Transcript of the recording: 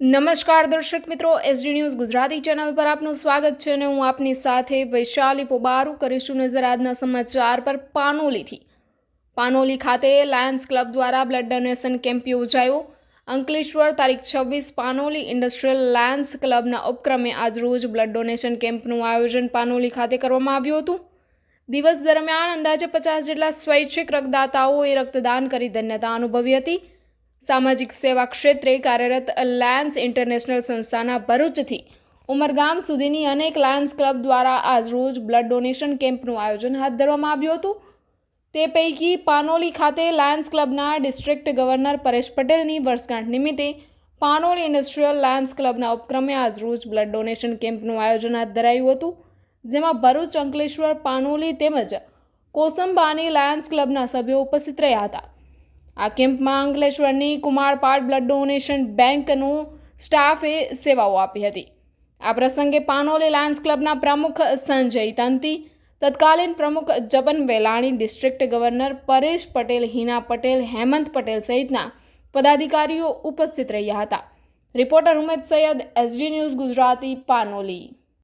નમસ્કાર દર્શક મિત્રો એસડી ન્યૂઝ ગુજરાતી ચેનલ પર આપનું સ્વાગત છે અને હું આપની સાથે વૈશાલી પોબારું કરીશું નજર આજના સમાચાર પર પાનોલીથી. પાનોલી ખાતે લાયન્સ ક્લબ દ્વારા બ્લડ ડોનેશન કેમ્પ યોજાયો. અંકલેશ્વર તારીખ છવ્વીસ પાનોલી ઇન્ડસ્ટ્રીયલ લાયન્સ ક્લબના ઉપક્રમે આજરોજ બ્લડ ડોનેશન કેમ્પનું આયોજન પાનોલી ખાતે કરવામાં આવ્યું હતું. દિવસ દરમિયાન અંદાજે પચાસ જેટલા સ્વૈચ્છિક રક્તદાતાઓએ રક્તદાન કરી ધન્યતા અનુભવી હતી. સામાજિક સેવા ક્ષેત્રે કાર્યરત લાયન્સ ઇન્ટરનેશનલ સંસ્થાના ભરૂચથી ઉમરગામ સુધીની અનેક લાયન્સ ક્લબ દ્વારા આજરોજ બ્લડ ડોનેશન કેમ્પનું આયોજન હાથ ધરવામાં આવ્યું હતું. તે પૈકી પાનોલી ખાતે લાયન્સ ક્લબના ડિસ્ટ્રિક્ટ ગવર્નર પરેશ પટેલની વર્ષગાંઠ નિમિત્તે પાનોલી ઇન્ડસ્ટ્રીયલ લાયન્સ ક્લબના ઉપક્રમે આજરોજ બ્લડ ડોનેશન કેમ્પનું આયોજન હાથ ધરાયું હતું. જેમાં ભરૂચ અંકલેશ્વર, પાનોલી તેમજ કોસંબાની લાયન્સ ક્લબના સભ્યો ઉપસ્થિત રહ્યા હતા. આ કેમ્પમાં અંકલેશ્વરની કુમારપાડ બ્લડ ડોનેશન બેંકનું સ્ટાફે સેવાઓ આપી હતી. આ પ્રસંગે પાનોલી લાયન્સ ક્લબના પ્રમુખ સંજય તંતી, તત્કાલીન પ્રમુખ જપન વેલાણી, ડિસ્ટ્રિક્ટ ગવર્નર પરેશ પટેલ, હિના પટેલ, હેમંત પટેલ સહિતના પદાધિકારીઓ ઉપસ્થિત રહ્યા હતા. Reporter Umed Saiyed, S D news Gujarati, Panoli.